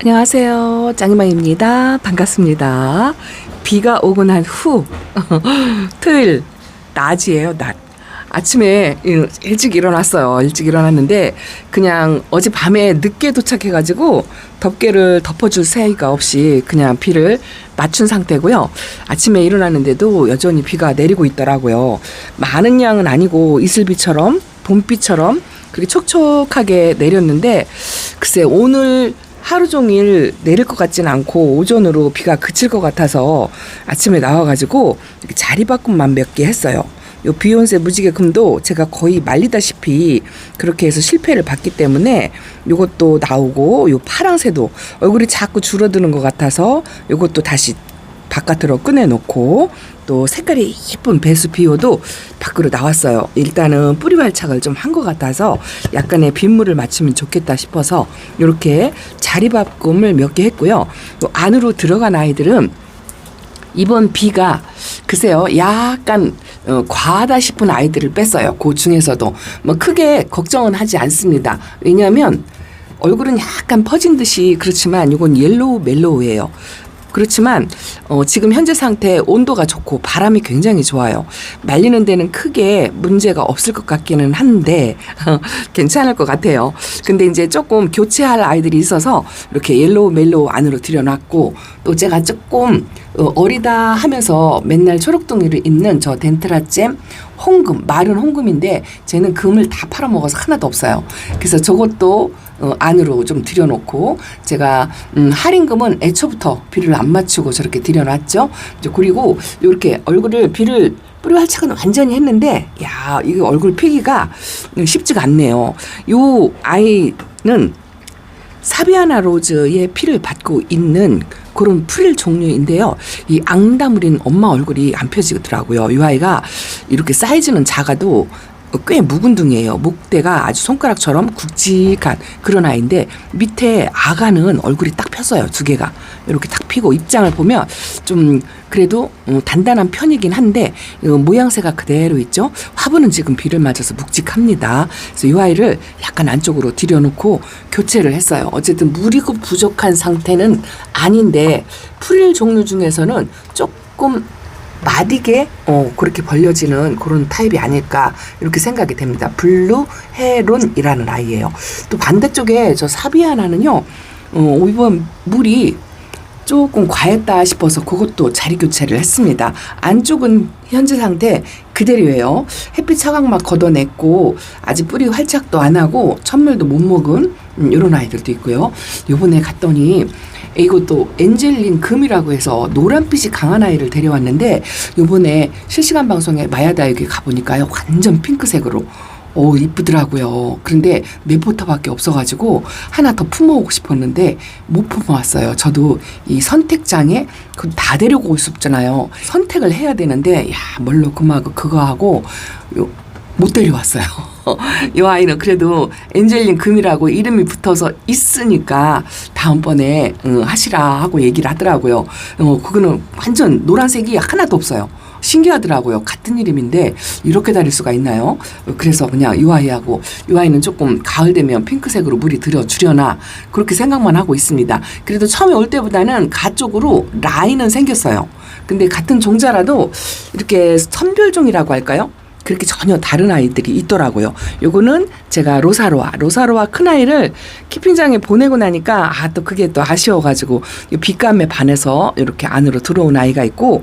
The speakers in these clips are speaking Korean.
안녕하세요. 짱이망입니다. 반갑습니다. 비가 오고 난 후, 토요일, 낮이에요, 낮. 아침에 일- 일찍 일어났어요. 일찍 일어났는데, 그냥 어제 밤에 늦게 도착해가지고, 덮개를 덮어줄 새가 없이 그냥 비를 맞춘 상태고요. 아침에 일어났는데도 여전히 비가 내리고 있더라고요. 많은 양은 아니고, 이슬비처럼, 봄비처럼, 그렇게 촉촉하게 내렸는데, 글쎄, 오늘 하루 종일 내릴 것 같진 않고 오전으로 비가 그칠 것 같아서 아침에 나와가지고 이렇게 자리 바꿈만 몇 개 했어요. 요 비욘세 무지개 금도 제가 거의 말리다시피 그렇게 해서 실패를 봤기 때문에 요것도 나오고 요 파랑새도 얼굴이 자꾸 줄어드는 것 같아서 요것도 다시 바깥으로 꺼내놓고 또 색깔이 예쁜 배수 비오도 밖으로 나왔어요. 일단은 뿌리 발착을 좀 한 것 같아서 약간의 빗물을 맞추면 좋겠다 싶어서 이렇게 자리바꿈을 몇 개 했고요. 또 안으로 들어간 아이들은 이번 비가 글쎄요 약간 어, 과하다 싶은 아이들을 뺐어요. 그 중에서도 뭐 크게 걱정은 하지 않습니다. 왜냐하면 얼굴은 약간 퍼진 듯이 그렇지만 이건 옐로우 멜로우예요. 그렇지만 어, 지금 현재 상태 온도가 좋고 바람이 굉장히 좋아요. 말리는 데는 크게 문제가 없을 것 같기는 한데 괜찮을 것 같아요. 근데 이제 조금 교체할 아이들이 있어서 이렇게 옐로우 멜로우 안으로 들여놨고 또 제가 조금 어, 어리다 하면서 맨날 초록둥이를 입는 저 덴트라잼 홍금 마른 홍금인데 쟤는 금을 다 팔아먹어서 하나도 없어요. 그래서 저것도 어, 안으로 좀 들여놓고 제가 음, 할인금은 애초부터 비를 안 맞추고 저렇게 들여놨죠. 그리고 이렇게 얼굴을 비를 뿌리 활착은 완전히 했는데 야 이게 얼굴 피기가 쉽지가 않네요. 요 아이는 사비아나 로즈의 피를 받고 있는 그런 프릴 종류인데요. 이 앙다물인 엄마 얼굴이 안 펴지더라고요. 이 아이가 이렇게 사이즈는 작아도 꽤 묵은둥이에요. 목대가 아주 손가락처럼 굵직한 그런 아이인데 밑에 아가는 얼굴이 딱 폈어요. 두 개가 이렇게 딱 피고 입장을 보면 좀 그래도 음, 단단한 편이긴 한데 어, 모양새가 그대로 있죠. 화분은 지금 비를 맞아서 묵직합니다. 그래서 이 아이를 약간 안쪽으로 들여놓고 교체를 했어요. 어쨌든 물이 그 부족한 상태는 아닌데 프릴 종류 중에서는 조금 마디게 어, 그렇게 벌려지는 그런 타입이 아닐까 이렇게 생각이 됩니다. 블루 헤론이라는 아이예요. 또 반대쪽에 저 사비아나는요. 어, 이번 물이 조금 과했다 싶어서 그것도 자리 교체를 했습니다. 안쪽은 현재 상태 그대로예요. 햇빛 차광막 걷어냈고 아직 뿌리 활착도 안 하고 천물도 못 먹은 음, 이런 아이들도 있고요. 요번에 갔더니 이것도 엔젤린 금이라고 해서 노란빛이 강한 아이를 데려왔는데 요번에 실시간 방송에 마야다육에 가보니까요 완전 핑크색으로 오 이쁘더라고요. 그런데 네 포터밖에 없어가지고 하나 더 품어오고 싶었는데 못 품어왔어요. 저도 이 선택장에 그다 데리고 올 수 없잖아요. 선택을 해야 되는데 야 뭘로 금하고 그거 하고 요, 못 데려왔어요. 이 아이는 그래도 엔젤린 금이라고 이름이 붙어서 있으니까 다음번에 응, 하시라 하고 얘기를 하더라고요. 어, 그거는 완전 노란색이 하나도 없어요. 신기하더라고요. 같은 이름인데 이렇게 다를 수가 있나요? 그래서 그냥 이 아이하고 이 아이는 조금 가을 되면 핑크색으로 물이 들여 주려나 그렇게 생각만 하고 있습니다. 그래도 처음에 올 때보다는 가 쪽으로 라인은 생겼어요. 근데 같은 종자라도 이렇게 선별종이라고 할까요? 그렇게 전혀 다른 아이들이 있더라고요. 요거는 제가 로사로아, 로사로아 큰 아이를 키핑장에 보내고 나니까 아 또 그게 또 아쉬워가지고 이 빛감에 반해서 이렇게 안으로 들어온 아이가 있고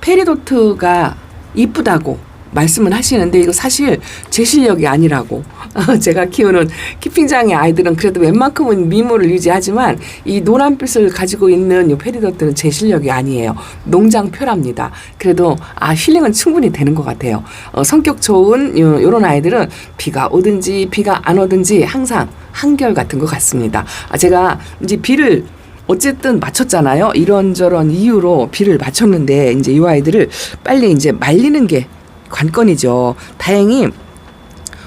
페리도트가 이쁘다고 말씀을 하시는데 이거 사실 제 실력이 아니라고. 제가 키우는 키핑장의 아이들은 그래도 웬만큼은 미모를 유지하지만 이 노란빛을 가지고 있는 이 페리도트는 제 실력이 아니에요. 농장표랍니다. 그래도 아 힐링은 충분히 되는 것 같아요. 어, 성격 좋은 요, 요런 아이들은 비가 오든지 비가 안 오든지 항상 한결 같은 것 같습니다. 아, 제가 이제 비를 어쨌든 맞췄잖아요. 이런저런 이유로 비를 맞췄는데 이제 이 아이들을 빨리 이제 말리는 게 관건이죠. 다행히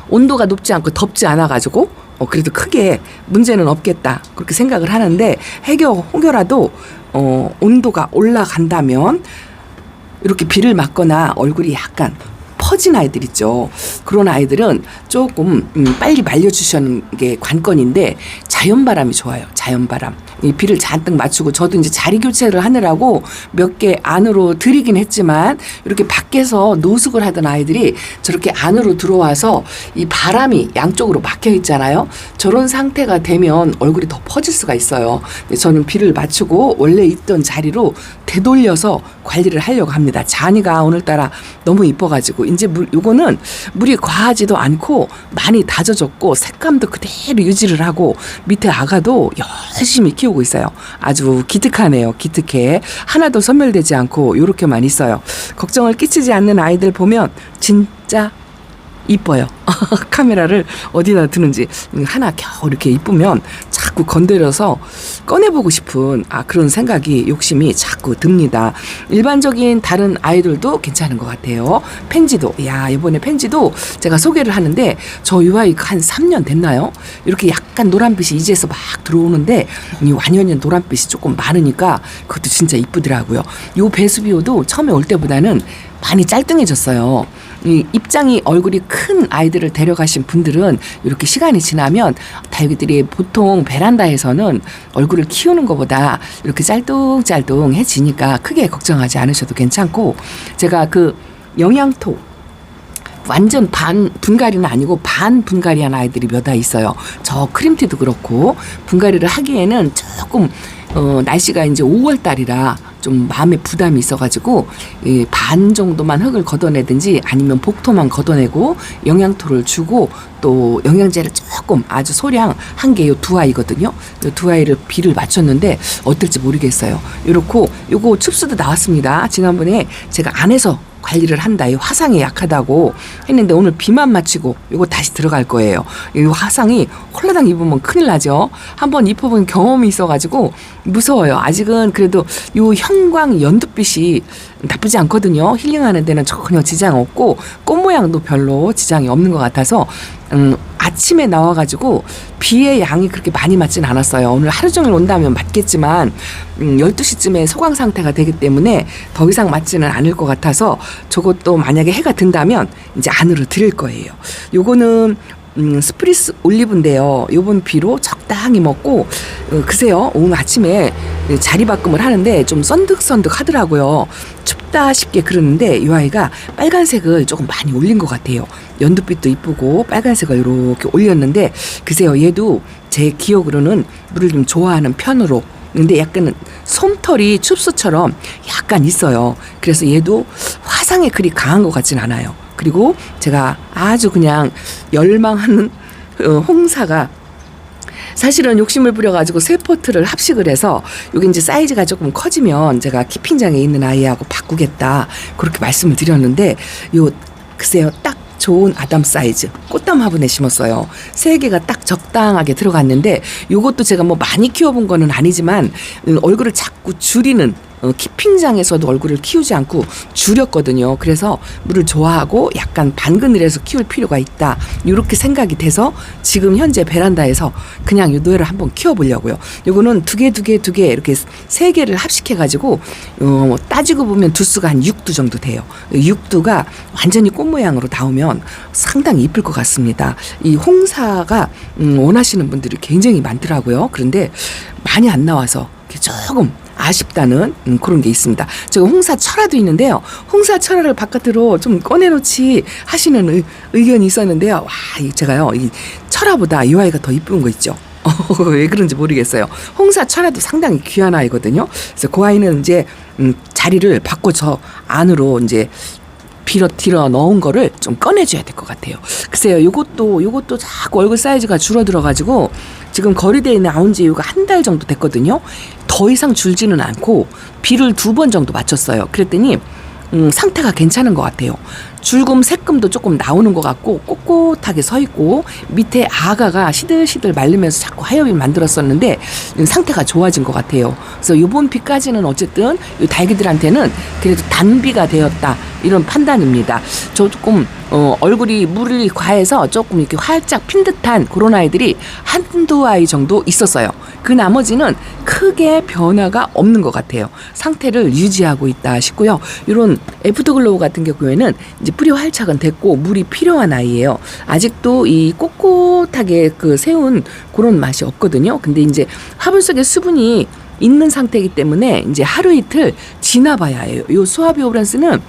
온도가 높지 않고 덥지 않아 가지고 어 그래도 크게 문제는 없겠다. 그렇게 생각을 하는데 해겨 혹여라도 어 온도가 올라간다면 이렇게 비를 맞거나 얼굴이 약간 퍼진 아이들 있죠. 그런 아이들은 조금 음, 빨리 말려주시는 게 관건인데 자연바람이 좋아요. 자연바람. 이 비를 잔뜩 맞추고 저도 이제 자리 교체를 하느라고 몇 개 안으로 들이긴 했지만 이렇게 밖에서 노숙을 하던 아이들이 저렇게 안으로 들어와서 이 바람이 양쪽으로 막혀 있잖아요. 저런 상태가 되면 얼굴이 더 퍼질 수가 있어요. 저는 비를 맞추고 원래 있던 자리로 되돌려서 관리를 하려고 합니다. 잔이가 오늘따라 너무 이뻐가지고 이제 물 요거는 물이 과하지도 않고 많이 다져졌고 색감도 그대로 유지를 하고 밑에 아가도 열심히 키우고 있어요. 아주 기특하네요. 기특해. 하나도 선멸되지 않고 요렇게만 있어요. 걱정을 끼치지 않는 아이들 보면 진짜 이뻐요. 카메라를 어디다 두는지 하나 겨우 이렇게 이쁘면 자꾸 건드려서 꺼내보고 싶은 아 그런 생각이 욕심이 자꾸 듭니다. 일반적인 다른 아이들도 괜찮은 것 같아요. 펜지도 야 이번에 펜지도 제가 소개를 하는데 저 유아이 한 3년 됐나요? 이렇게 약간 노란빛이 이제서 막 들어오는데 이 완연히 노란빛이 조금 많으니까 그것도 진짜 이쁘더라고요. 요 베스비오도 처음에 올 때보다는 많이 짤뚱해졌어요. 이 입장이 얼굴이 큰 아이들을 데려가신 분들은 이렇게 시간이 지나면 다육이들이 보통 베란다에서는 얼굴을 키우는 것보다 이렇게 짤뚱짤뚱해지니까 크게 걱정하지 않으셔도 괜찮고 제가 그 영양토 완전 반 분갈이는 아니고 반 분갈이한 아이들이 몇 아 있어요. 저 크림티도 그렇고 분갈이를 하기에는 조금 어, 날씨가 이제 5월 달이라 좀 마음에 부담이 있어가지고 이반 정도만 흙을 걷어내든지 아니면 복토만 걷어내고 영양토를 주고 또 영양제를 조금 아주 소량 한 개요 두 아이거든요. 요두 아이를 비를 맞췄는데 어떨지 모르겠어요. 요렇고 요거 춥수도 나왔습니다. 지난번에 제가 안에서 관리를 한다. 이 화상이 약하다고 했는데 오늘 비만 맞히고 이거 다시 들어갈 거예요. 이 화상이 홀라당 입으면 큰일 나죠. 한번 입어본 경험이 있어가지고 무서워요. 아직은 그래도 요 형광 연두빛이 나쁘지 않거든요. 힐링하는 데는 전혀 지장 없고 꽃 모양도 별로 지장이 없는 것 같아서 음, 아침에 나와가지고 비의 양이 그렇게 많이 맞진 않았어요. 오늘 하루 종일 온다면 맞겠지만 음, 12시쯤에 소강 상태가 되기 때문에 더 이상 맞지는 않을 것 같아서 저것도 만약에 해가 든다면 이제 안으로 들일 거예요. 요거는 음, 스프리스 올리브인데요. 요번 비로 적당히 먹고 어, 그세요. 오늘 아침에 자리 바꿈을 하는데 좀 썬득썬득 하더라고요. 춥다 싶게 그러는데 이 아이가 빨간색을 조금 많이 올린 것 같아요. 연두빛도 이쁘고 빨간색을 이렇게 올렸는데 그세요. 얘도 제 기억으로는 물을 좀 좋아하는 편으로 근데 약간 솜털이 춥수처럼 약간 있어요. 그래서 얘도 화상에 그리 강한 것 같진 않아요. 그리고 제가 아주 그냥 열망하는 어, 홍사가 사실은 욕심을 부려가지고 세 포트를 합식을 해서 여기 이제 사이즈가 조금 커지면 제가 키핑장에 있는 아이하고 바꾸겠다 그렇게 말씀을 드렸는데 요 글쎄요 딱 좋은 아담 사이즈 꽃담 화분에 심었어요. 세 개가 딱 적당하게 들어갔는데 요것도 제가 뭐 많이 키워본 거는 아니지만 음, 얼굴을 자꾸 줄이는 어, 키핑장에서도 얼굴을 키우지 않고 줄였거든요. 그래서 물을 좋아하고 약간 반그늘에서 키울 필요가 있다. 이렇게 생각이 돼서 지금 현재 베란다에서 그냥 이 노예를 한번 키워보려고요. 요거는 두 개, 두 개, 두 개 이렇게 세 개를 합식해가지고 어, 따지고 보면 두수가 한 6두 정도 돼요. 6두가 완전히 꽃 모양으로 나오면 상당히 이쁠 것 같습니다. 이 홍사가 음, 원하시는 분들이 굉장히 많더라고요. 그런데 많이 안 나와서 조금 아쉽다는 음, 그런 게 있습니다. 제가 홍사 철화도 있는데요. 홍사 철화를 바깥으로 좀 꺼내놓지 하시는 의, 의견이 있었는데요. 와, 이 제가요, 이 철화보다 이 아이가 더 이쁜 거 있죠. 왜 그런지 모르겠어요. 홍사 철화도 상당히 귀한 아이거든요. 그래서 그 아이는 이제 음, 자리를 바꿔 저 안으로 이제 빌어 들어 넣은 거를 좀 꺼내줘야 될 것 같아요. 글쎄요, 요것도 요것도 자꾸 얼굴 사이즈가 줄어들어 가지고 지금 거리대에 지 이거 한달 정도 됐거든요. 더 이상 줄지는 않고 비를 두 번 정도 맞췄어요. 그랬더니 음, 상태가 괜찮은 것 같아요. 줄금 새금도 조금 나오는 것 같고 꼿꼿하게 서 있고 밑에 아가가 시들시들 말리면서 자꾸 하엽이 만들었었는데 음, 상태가 좋아진 것 같아요. 그래서 요번 비까지는 어쨌든 이 달기들한테는 그래도 단비가 되었다 이런 판단입니다. 저 조금 어, 얼굴이 물이 과해서 조금 이렇게 활짝 핀 듯한 그런 아이들이 한두 아이 정도 있었어요. 그 나머지는 크게 변화가 없는 것 같아요. 상태를 유지하고 있다 싶고요. 이런 애프터글로우 같은 경우에는 이제 뿌리 활착은 됐고 물이 필요한 아이예요. 아직도 이 꼿꼿하게 그 세운 그런 맛이 없거든요. 근데 이제 화분 속에 수분이 있는 상태이기 때문에 이제 하루 이틀 지나봐야 해요. 요 수아비 오브란스는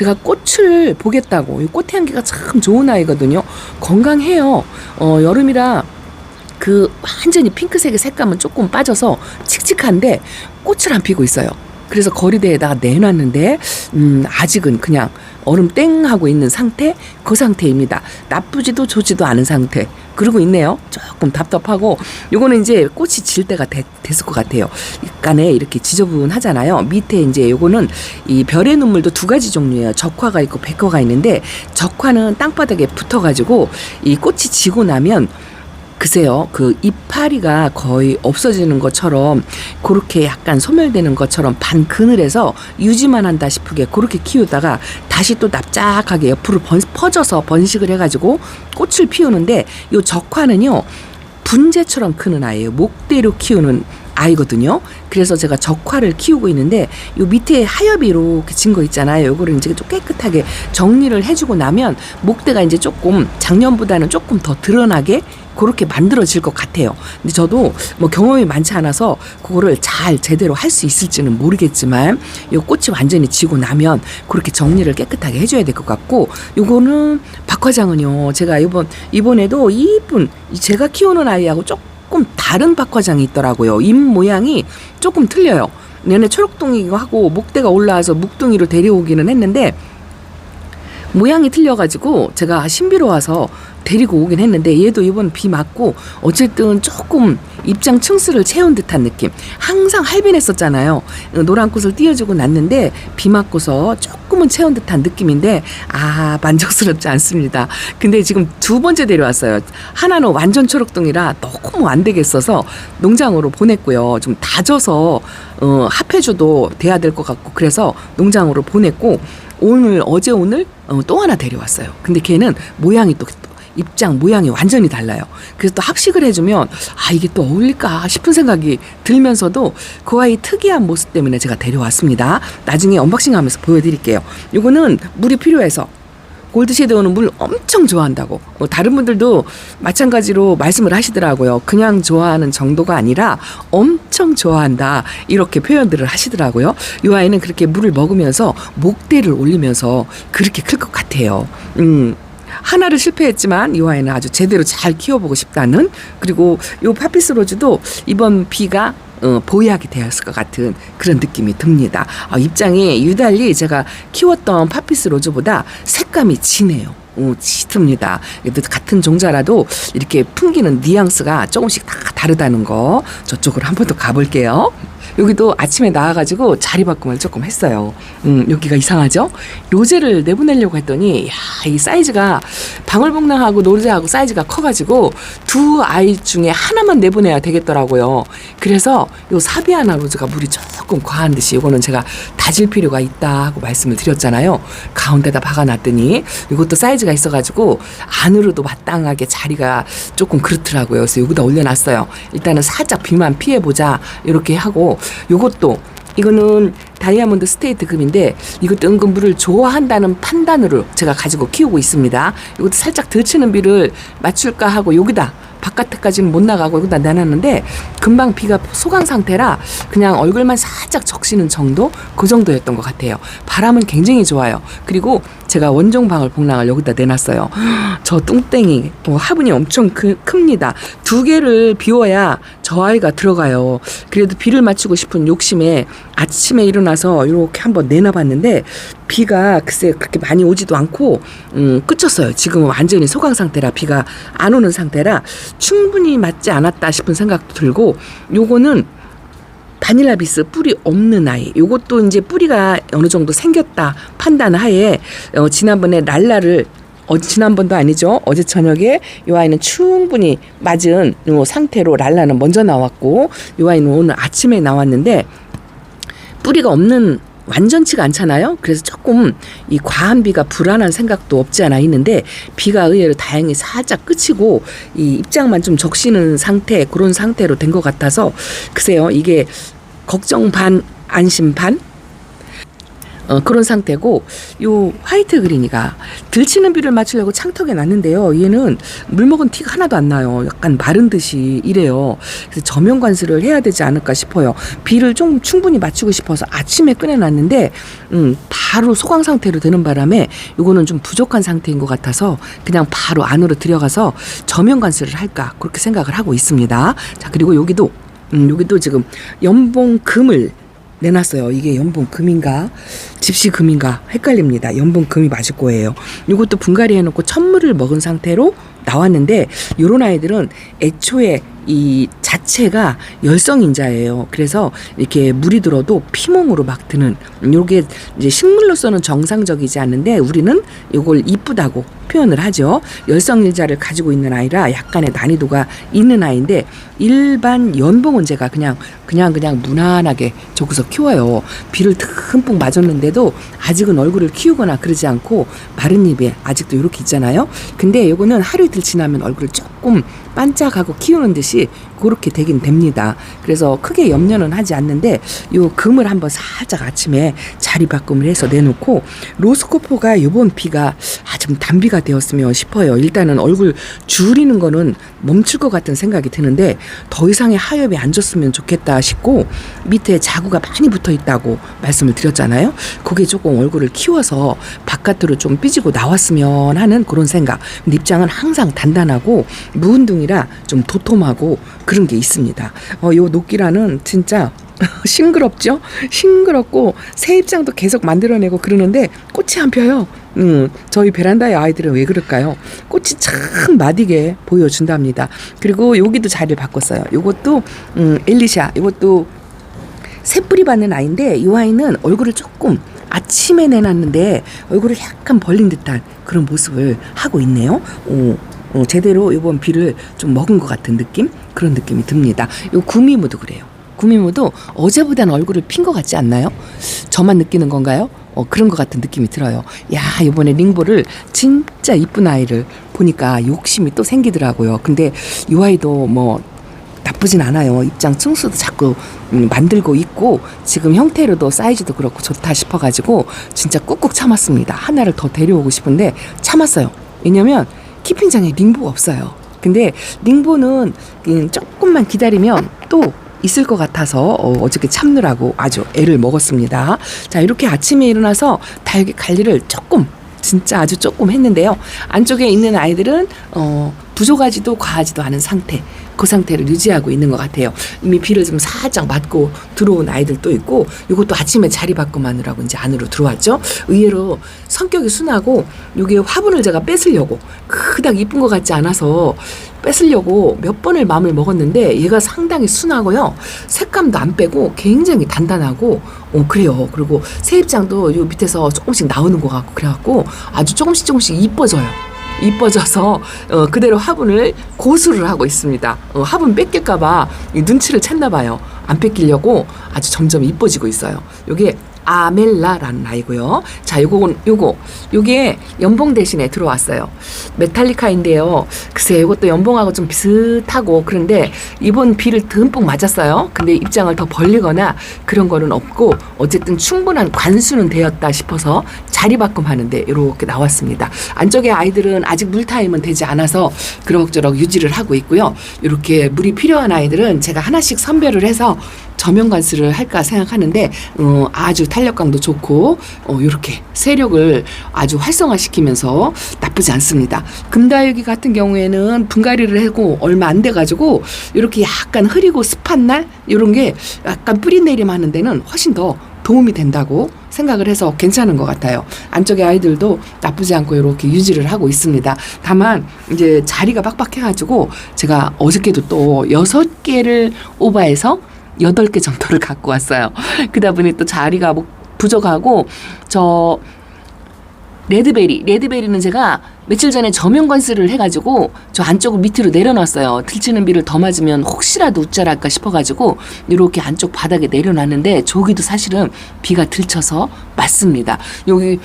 제가 꽃을 보겠다고 이꽃 향기가 참 좋은 아이거든요. 건강해요. 어, 여름이라 그 완전히 핑크색의 색감은 조금 빠져서 칙칙한데 꽃을 안 피고 있어요. 그래서 거리대에다가 내놨는데 음, 아직은 그냥 얼음 땡 하고 있는 상태 그 상태입니다. 나쁘지도 좋지도 않은 상태. 그러고 있네요. 조금 답답하고 요거는 이제 꽃이 질 때가 되- 됐을 것 같아요. 약간에 이렇게 지저분하잖아요. 밑에 이제 요거는 이 별의 눈물도 두 가지 종류예요. 적화가 있고 백화가 있는데 적화는 땅바닥에 붙어가지고 이 꽃이 지고 나면 글쎄요, 그 이파리가 거의 없어지는 것처럼 그렇게 약간 소멸되는 것처럼 반 그늘에서 유지만 한다 싶게 그렇게 키우다가 다시 또 납작하게 옆으로 번, 퍼져서 번식을 해가지고 꽃을 피우는데 요 적화는요 분재처럼 크는 아이예요. 목대로 키우는 아이거든요. 그래서 제가 적화를 키우고 있는데 요 밑에 하엽이 이렇게 진 거 있잖아요. 요거를 이제 좀 깨끗하게 정리를 해주고 나면 목대가 이제 조금 작년보다는 조금 더 드러나게 그렇게 만들어질 것 같아요. 근데 저도 뭐 경험이 많지 않아서 그거를 잘 제대로 할 수 있을지는 모르겠지만 요 꽃이 완전히 지고 나면 그렇게 정리를 깨끗하게 해줘야 될 것 같고 요거는 박화장은요 제가 이번 이번에도 이쁜 제가 키우는 아이하고 조금 다른 박화장이 있더라고요. 잎 모양이 조금 틀려요. 얘네 초록둥이고 하고 목대가 올라와서 묵둥이로 데려오기는 했는데 모양이 틀려가지고 제가 신비로워서 데리고 오긴 했는데 얘도 이번 비 맞고 어쨌든 조금 입장 층수를 채운 듯한 느낌. 항상 할빈했었잖아요. 노란 꽃을 띄워주고 났는데 비 맞고서 조금은 채운 듯한 느낌인데 아 만족스럽지 않습니다. 근데 지금 두 번째 데려왔어요. 하나는 완전 초록둥이라 너무 안 되겠어서 농장으로 보냈고요. 좀 다져서 어, 합해줘도 돼야 될 것 같고 그래서 농장으로 보냈고 오늘 어제 오늘 어, 또 하나 데려왔어요. 근데 걔는 모양이 또 입장 모양이 완전히 달라요. 그래서 또 학식을 해주면 아 이게 또 어울릴까 싶은 생각이 들면서도 그 아이 특이한 모습 때문에 제가 데려왔습니다. 나중에 언박싱하면서 보여드릴게요. 요거는 물이 필요해서 골드 섀도우는 물 엄청 좋아한다고. 뭐 다른 분들도 마찬가지로 말씀을 하시더라고요. 그냥 좋아하는 정도가 아니라 엄청 좋아한다. 이렇게 표현들을 하시더라고요. 이 아이는 그렇게 물을 먹으면서 목대를 올리면서 그렇게 클 것 같아요. 음. 하나를 실패했지만 이 아이는 아주 제대로 잘 키워보고 싶다는 그리고 요 파피스 로즈도 이번 비가 어, 보약이 되었을 것 같은 그런 느낌이 듭니다. 아, 입장이 유달리 제가 키웠던 파피스 로즈보다 색감이 진해요. 어, 짙습니다. 같은 종자라도 이렇게 풍기는 뉘앙스가 조금씩 다 다르다는 거 저쪽으로 한 번 더 가볼게요. 여기도 아침에 나와가지고 자리 바꿈을 조금 했어요. 음, 여기가 이상하죠? 로제를 내보내려고 했더니, 야, 이 사이즈가 방울복랑하고 노르제하고 사이즈가 커가지고 두 아이 중에 하나만 내보내야 되겠더라고요. 그래서 요 사비아나 로즈가 물이 조금 과한 듯이 이거는 제가 다질 필요가 있다 하고 말씀을 드렸잖아요. 가운데다 박아놨더니 이것도 사이즈가 있어가지고 안으로도 마땅하게 자리가 조금 그렇더라고요. 그래서 여기다 올려놨어요. 일단은 살짝 비만 피해보자 이렇게 하고 요것도 이거는 다이아몬드 스테이트 금인데 이것도 은근 물을 좋아한다는 판단으로 제가 가지고 키우고 있습니다. 이것도 살짝 들치는 비를 맞출까 하고 여기다 바깥에까지는 못 나가고 여기다 내놨는데 금방 비가 소강 상태라 그냥 얼굴만 살짝 적시는 정도 그 정도였던 것 같아요. 바람은 굉장히 좋아요. 그리고 제가 원종 방울 복랑을 여기다 내놨어요. 저 뚱땡이 뭐 화분이 엄청 크, 큽니다. 두 개를 비워야 저 아이가 들어가요. 그래도 비를 맞추고 싶은 욕심에 아침에 일어나서 이렇게 한번 내놔봤는데 비가 글쎄 그렇게 많이 오지도 않고 음, 끝쳤어요. 지금은 완전히 소강 상태라 비가 안 오는 상태라 충분히 맞지 않았다 싶은 생각도 들고 요거는 바닐라 비스 뿌리 없는 아이. 요것도 이제 뿌리가 어느 정도 생겼다 판단 하에 어, 지난번에 랄라를 어, 지난번도 아니죠. 어제 저녁에 이 아이는 충분히 맞은 요 상태로 랄라는 먼저 나왔고 이 아이는 오늘 아침에 나왔는데 뿌리가 없는 완전치가 않잖아요. 그래서 조금 이 과한 비가 불안한 생각도 없지 않아 있는데 비가 의외로 다행히 살짝 끝이고 이 입장만 좀 적시는 상태 그런 상태로 된 것 같아서 글쎄요 이게 걱정 반 안심 반 어, 그런 상태고 요 화이트 그린이가 들치는 비를 맞추려고 창턱에 놨는데요. 얘는 물 먹은 티가 하나도 안 나요. 약간 마른 듯이 이래요. 그래서 저면 관수를 해야 되지 않을까 싶어요. 비를 좀 충분히 맞추고 싶어서 아침에 꺼내놨는데 음, 바로 소강 상태로 되는 바람에 요거는 좀 부족한 상태인 것 같아서 그냥 바로 안으로 들어가서 저면 관수를 할까 그렇게 생각을 하고 있습니다. 자 그리고 여기도 음, 여기도 지금 연봉 금을 내놨어요. 이게 연봉 금인가 집시 금인가 헷갈립니다. 연봉 금이 맞을 거예요. 이것도 분갈이 해놓고 천물을 먹은 상태로 나왔는데 요런 아이들은 애초에 이 자체가 열성인자예요. 그래서 이렇게 물이 들어도 피멍으로 막 드는 요게 이제 식물로서는 정상적이지 않는데 우리는 요걸 이쁘다고 표현을 하죠. 열성일자를 가지고 있는 아이라 약간의 난이도가 있는 아이인데 일반 연봉은 제가 그냥 그냥 그냥 무난하게 저기서 키워요. 비를 듬뿍 맞았는데도 아직은 얼굴을 키우거나 그러지 않고 마른 입에 아직도 이렇게 있잖아요. 근데 요거는 하루 이틀 지나면 얼굴을 조금 반짝하고 키우는 듯이 그렇게 되긴 됩니다. 그래서 크게 염려는 하지 않는데 요 금을 한번 살짝 아침에 자리 바꿈을 해서 내놓고 로스코포가 요번 비가 아 좀 단비가 되었으면 싶어요. 일단은 얼굴 줄이는 거는 멈출 것 같은 생각이 드는데 더 이상의 하엽이 안 줬으면 좋겠다 싶고 밑에 자구가 많이 붙어 있다고 말씀을 드렸잖아요. 그게 조금 얼굴을 키워서 바깥으로 좀 삐지고 나왔으면 하는 그런 생각. 입장은 항상 단단하고 무운둥이라 좀 도톰하고 그런 게 있습니다. 어, 요 녹기라는 진짜 싱그럽죠? 싱그럽고 새 입장도 계속 만들어내고 그러는데 꽃이 안 펴요. 음, 저희 베란다의 아이들은 왜 그럴까요? 꽃이 참 마디게 보여준답니다. 그리고 여기도 자리를 바꿨어요. 요것도 음, 엘리샤, 요것도 새뿌리 받는 아이인데 이 아이는 얼굴을 조금 아침에 내놨는데 얼굴을 약간 벌린 듯한 그런 모습을 하고 있네요. 어, 어, 제대로 이번 비를 좀 먹은 것 같은 느낌 그런 느낌이 듭니다. 요 구미모도 그래요. 구미모도 어제보다는 얼굴을 핀 것 같지 않나요? 저만 느끼는 건가요? 어, 그런 것 같은 느낌이 들어요. 야, 이번에 링보를 진짜 이쁜 아이를 보니까 욕심이 또 생기더라고요. 근데 이 아이도 뭐 나쁘진 않아요. 입장 층수도 자꾸 음, 만들고 있고 지금 형태로도 사이즈도 그렇고 좋다 싶어가지고 진짜 꾹꾹 참았습니다. 하나를 더 데려오고 싶은데 참았어요. 왜냐면 키핑장에 링보가 없어요. 근데 링보는 음, 조금만 기다리면 또 있을 것 같아서 어, 어저께 참느라고 아주 애를 먹었습니다. 자 이렇게 아침에 일어나서 달걀 관리를 조금 진짜 아주 조금 했는데요. 안쪽에 있는 아이들은 어, 부족하지도 과하지도 않은 상태. 그 상태를 유지하고 있는 것 같아요. 이미 비를 좀 살짝 맞고 들어온 아이들도 있고 이것도 아침에 자리 바꿈하느라고 이제 안으로 들어왔죠. 의외로 성격이 순하고 요게 화분을 제가 뺏으려고 그닥 이쁜 것 같지 않아서 뺏으려고 몇 번을 마음을 먹었는데 얘가 상당히 순하고요. 색감도 안 빼고 굉장히 단단하고 어 그래요. 그리고 새 입장도 요 밑에서 조금씩 나오는 것 같고 그래갖고 아주 조금씩 조금씩 이뻐져요. 이뻐져서 어, 그대로 화분을 고수를 하고 있습니다. 어, 화분 뺏길까봐 이 눈치를 챘나 봐요. 안 뺏기려고 아주 점점 이뻐지고 있어요. 요게 아멜라라는 아이고요. 자, 요거는 요거 요게 연봉 대신에 들어왔어요. 메탈리카인데요. 글쎄 이것도 연봉하고 좀 비슷하고 그런데 이번 비를 듬뿍 맞았어요. 근데 입장을 더 벌리거나 그런 거는 없고 어쨌든 충분한 관수는 되었다 싶어서 자리 바꿈 하는데 이렇게 나왔습니다. 안쪽에 아이들은 아직 물 타임은 되지 않아서 그럭저럭 유지를 하고 있고요. 이렇게 물이 필요한 아이들은 제가 하나씩 선별을 해서 저면 관수를 할까 생각하는데 어, 아주 탄력감도 좋고 어, 이렇게 세력을 아주 활성화시키면서 나쁘지 않습니다. 금다육이 같은 경우에는 분갈이를 하고 얼마 안 돼가지고 이렇게 약간 흐리고 습한 날 이런 게 약간 뿌리 내림하는 데는 훨씬 더 도움이 된다고 생각을 해서 괜찮은 것 같아요. 안쪽에 아이들도 나쁘지 않고 이렇게 유지를 하고 있습니다. 다만 이제 자리가 빡빡해가지고 제가 어저께도 또 여섯 개를 오버해서 여덟 개 정도를 갖고 왔어요. 그러다 보니 또 자리가 뭐 부족하고 저 레드베리, 레드베리는 제가 며칠 전에 저면 관수를 해가지고 저 안쪽을 밑으로 내려놨어요. 들치는 비를 더 맞으면 혹시라도 우짜랄까 싶어가지고 이렇게 안쪽 바닥에 내려놨는데 저기도 사실은 비가 들쳐서 맞습니다. 여기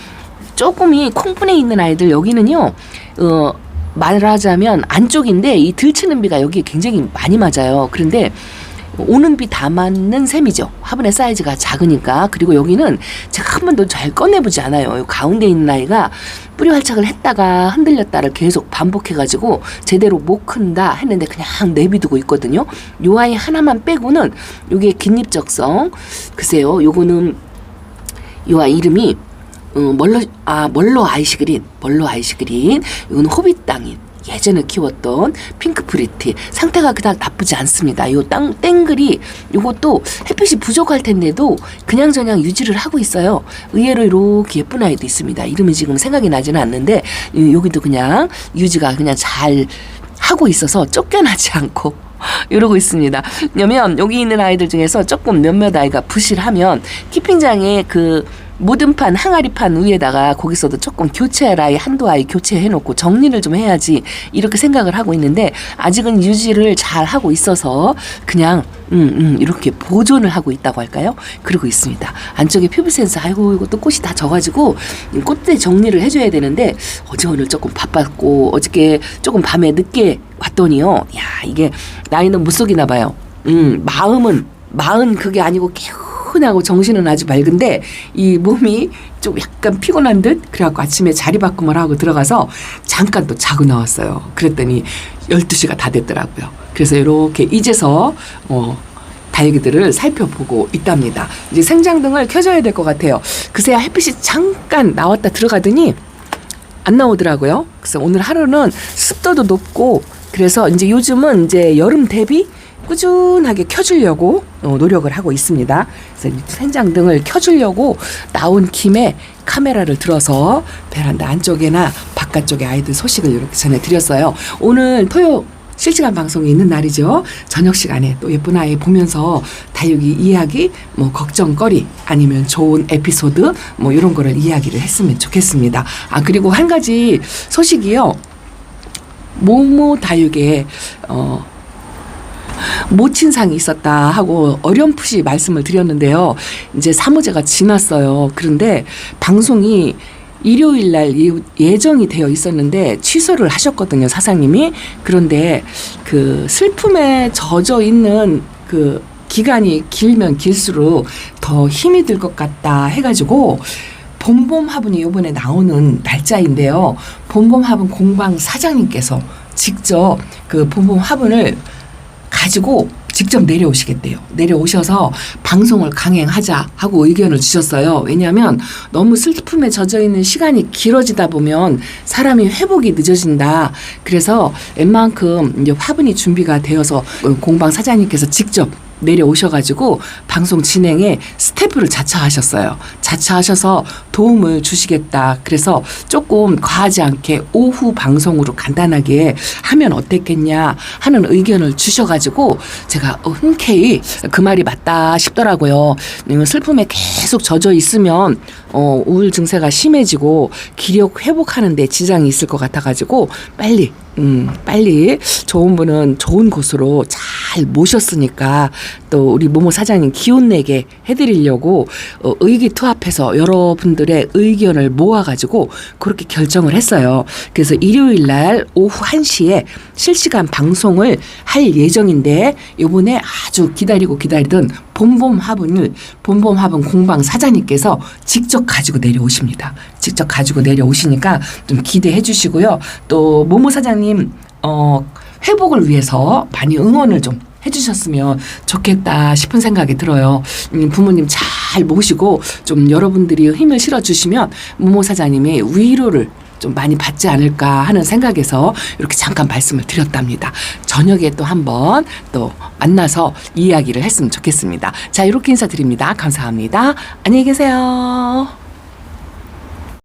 조금이 콩분에 있는 아이들 여기는요, 어, 말하자면 안쪽인데 이 들치는 비가 여기 굉장히 많이 맞아요. 그런데 오는 비 다 맞는 셈이죠. 화분의 사이즈가 작으니까. 그리고 여기는 제가 한 번도 잘 꺼내보지 않아요. 이 가운데 있는 아이가 뿌리 활착을 했다가 흔들렸다를 계속 반복해가지고 제대로 못 큰다 했는데 그냥 내비두고 있거든요. 요 아이 하나만 빼고는 요게 긴잎적성. 글쎄요, 요거는 요 아이 이름이 어, 멀로 아 멀로 아이시그린 멀로 아이시그린 이건 호빗 땅인 예전에 키웠던 핑크 프리티 상태가 그닥 나쁘지 않습니다. 요 땅 땡글이 요것도 햇빛이 부족할 텐데도 그냥 저냥 유지를 하고 있어요. 의외로 이렇게 예쁜 아이도 있습니다. 이름이 지금 생각이 나지는 않는데 이- 여기도 그냥 유지가 그냥 잘 하고 있어서 쫓겨나지 않고 이러고 있습니다. 왜냐면 여기 있는 아이들 중에서 조금 몇몇 아이가 부실하면 키핑장에 그 모든판 항아리판 위에다가 거기서도 조금 교체할 아이 한두 아이 교체해놓고 정리를 좀 해야지 이렇게 생각을 하고 있는데 아직은 유지를 잘 하고 있어서 그냥 음, 음, 이렇게 보존을 하고 있다고 할까요? 그러고 있습니다. 안쪽에 퓨브 센서 아이고 이것도 꽃이 다 져가지고 꽃대 정리를 해줘야 되는데 어제 오늘 조금 바빴고 어저께 조금 밤에 늦게 왔더니요. 야 이게 나이는 못 속이나 봐요. 음 마음은 마은 그게 아니고 개운하고 정신은 아주 맑은데 이 몸이 좀 약간 피곤한 듯 그래갖고 아침에 자리 바꿈을 하고 들어가서 잠깐 또 자고 나왔어요. 그랬더니 12시가 다 됐더라고요. 그래서 이렇게 이제서 어 다육이들을 살펴보고 있답니다. 이제 생장등을 켜줘야 될 것 같아요. 그새야 햇빛이 잠깐 나왔다 들어가더니 안 나오더라고요. 그래서 오늘 하루는 습도도 높고 그래서 이제 요즘은 이제 여름 대비 꾸준하게 켜주려고 어, 노력을 하고 있습니다. 그래서 이 생장 등을 켜주려고 나온 김에 카메라를 들어서 베란다 안쪽에나 바깥쪽에 아이들 소식을 이렇게 전해드렸어요. 오늘 토요 실시간 방송이 있는 날이죠. 저녁 시간에 또 예쁜 아이 보면서 다육이 이야기, 뭐 걱정거리 아니면 좋은 에피소드 뭐 이런 거를 이야기를 했으면 좋겠습니다. 아 그리고 한 가지 소식이요. 모모 다육에 어 모친상이 있었다 하고 어렴풋이 말씀을 드렸는데요. 이제 사무제가 지났어요. 그런데 방송이 일요일 날 예- 예정이 되어 있었는데 취소를 하셨거든요, 사장님이. 그런데 그 슬픔에 젖어 있는 그 기간이 길면 길수록 더 힘이 들 것 같다 해가지고 봄봄 화분이 이번에 나오는 날짜인데요. 봄봄 화분 공방 사장님께서 직접 그 봄봄 화분을 가지고 직접 내려오시겠대요. 내려오셔서 방송을 강행하자 하고 의견을 주셨어요. 왜냐하면 너무 슬픔에 젖어 있는 시간이 길어지다 보면 사람이 회복이 늦어진다. 그래서 웬만큼 이제 화분이 준비가 되어서 공방 사장님께서 직접 내려오셔가지고 방송 진행에 스태프를 자처하셨어요. 자처하셔서 도움을 주시겠다. 그래서 조금 과하지 않게 오후 방송으로 간단하게 하면 어땠겠냐 하는 의견을 주셔가지고 제가 어, 흔쾌히 그 말이 맞다 싶더라고요. 음, 슬픔에 계속 젖어 있으면 어, 우울 증세가 심해지고 기력 회복하는데 지장이 있을 것 같아가지고 빨리 음, 빨리 좋은 분은 좋은 곳으로 잘 모셨으니까 또 우리 모모 사장님 기운 내게 해드리려고 어, 의기투합해서 여러분들의 의견을 모아가지고 그렇게 결정을 했어요. 그래서 일요일 날 오후 1시에 실시간 방송을 할 예정인데 요번에 아주 기다리고 기다리던 봄봄 화분 공방 사장님께서 직접 가지고 내려오십니다. 직접 가지고 내려오시니까 좀 기대해 주시고요. 또 모모 사장님 어 회복을 위해서 많이 응원을 좀 해주셨으면 좋겠다 싶은 생각이 들어요. 음, 부모님 잘 모시고 좀 여러분들이 힘을 실어주시면 모모 사장님의 위로를 좀 많이 받지 않을까 하는 생각에서 이렇게 잠깐 말씀을 드렸답니다. 저녁에 또 한번 또 만나서 이야기를 했으면 좋겠습니다. 자, 이렇게 인사드립니다. 감사합니다. 안녕히 계세요.